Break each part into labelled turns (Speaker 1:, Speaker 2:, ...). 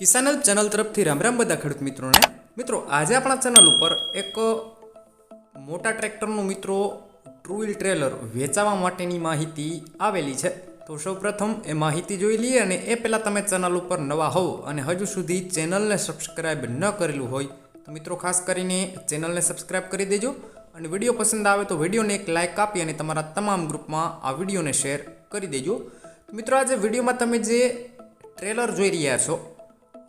Speaker 1: કિસાન channel તરફથી રામ રામ બધા ખેડૂત મિત્રોને. મિત્રો, આજે આપણા ચેનલ ઉપર એક મોટા ટ્રેક્ટરનું મિત્રો વ્હીલ ટ્રેલર વેચાવા માટેની માહિતી આવેલી છે. તો સૌપ્રથમ એ માહિતી જોઈ લઈએ અને એ પહેલાં તમે ચેનલ ઉપર નવા હોવ અને હજુ સુધી ચેનલને સબસ્ક્રાઈબ ન કરેલું હોય, તો મિત્રો ખાસ કરીને ચેનલને સબસ્ક્રાઈબ કરી દેજો અને વીડિયો પસંદ આવે તો વિડીયોને એક લાઇક આપી અને તમારા તમામ ગ્રુપમાં આ વિડીયોને શેર કરી દેજો. મિત્રો, આજે વિડીયોમાં તમે જે ટ્રેલર જોઈ રહ્યા છો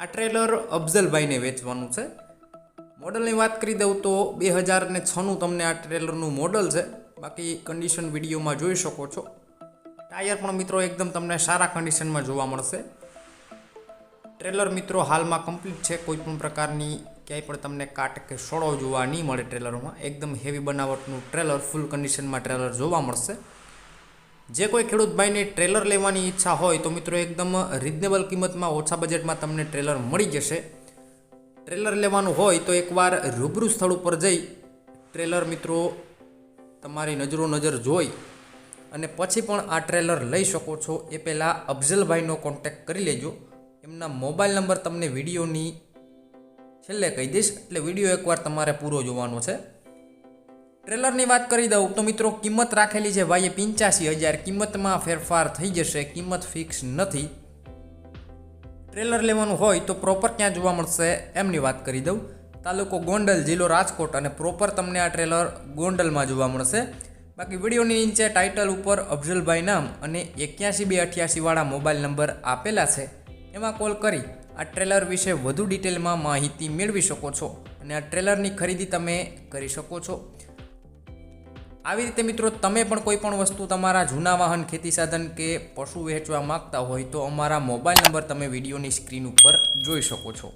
Speaker 1: આ ટ્રેલર અફઝલભાઈને વેચવાનું છે. મોડલની વાત કરી દઉં તો બે હજાર ને છનું તમને આ ટ્રેલરનું મોડલ છે. બાકી કન્ડિશન વિડીયોમાં જોઈ શકો છો. ટાયર પણ મિત્રો એકદમ તમને સારા કન્ડિશનમાં જોવા મળશે. ટ્રેલર મિત્રો હાલમાં કમ્પ્લીટ છે. કોઈ પણ પ્રકારની ક્યાંય પણ તમને કાટ કે સોળો જોવા નહીં મળે ટ્રેલરમાં એકદમ હેવી બનાવટનું ટ્રેલર ફૂલ કન્ડિશનમાં ટ્રેલર જોવા મળશે. જે કોઈ ખેડૂત ભાઈને ટ્રેલર લેવાની ઈચ્છા હોય તો મિત્રો એકદમ રિઝનેબલ કિંમતમાં ઓછા બજેટમાં તમને ટ્રેલર મળી જશે. ટ્રેલર લેવાનું હોય તો એકવાર રૂબરૂ સ્થળ ઉપર જઈ ટ્રેલર મિત્રો તમારી નજરો નજર જોઈ અને પછી પણ આ ટ્રેલર લઈ શકો છો. એ પહેલાં અફઝલભાઈનો કોન્ટેક્ટ કરી લેજો. એમના મોબાઈલ નંબર તમને વિડીયોની છેલ્લે કહી દઈશ. એટલે વીડિયો એકવાર તમારે પૂરો જોવાનો છે. ટ્રેલરની વાત કરી દઉં તો મિત્રો, કિંમત રાખેલી છે ભાઈએ પંચ્યાસી હજાર. કિંમતમાં ફેરફાર થઈ જશે, કિંમત ફિક્સ નથી. ટ્રેલર લેવાનું હોય તો પ્રોપર ક્યાં જોવા મળશે, એમની વાત કરી દઉં. તાલુકો ગોંડલ, જિલ્લો રાજકોટ અને પ્રોપર તમને આ ટ્રેલર ગોંડલમાં જોવા મળશે. બાકી વિડીયોની નીચે ટાઇટલ ઉપર અફઝલભાઈ નામ અને એક્યાસી બે અઠ્યાસીવાળા મોબાઈલ નંબર આપેલા છે. એમાં કોલ કરી, આ ટ્રેલર વિશે વધુ ડિટેલમાં માહિતી મેળવી શકો છો અને આ ટ્રેલરની ખરીદી તમે કરી શકો છો. આવી રીતે મિત્રો, તમે પણ કોઈ પણ વસ્તુ તમારા જૂના વાહન, ખેતી સાધન કે પશુ વેચવા માંગતા હોય તો અમારા મોબાઈલ નંબર તમે વિડીયોની સ્ક્રીન ઉપર જોઈ શકો છો.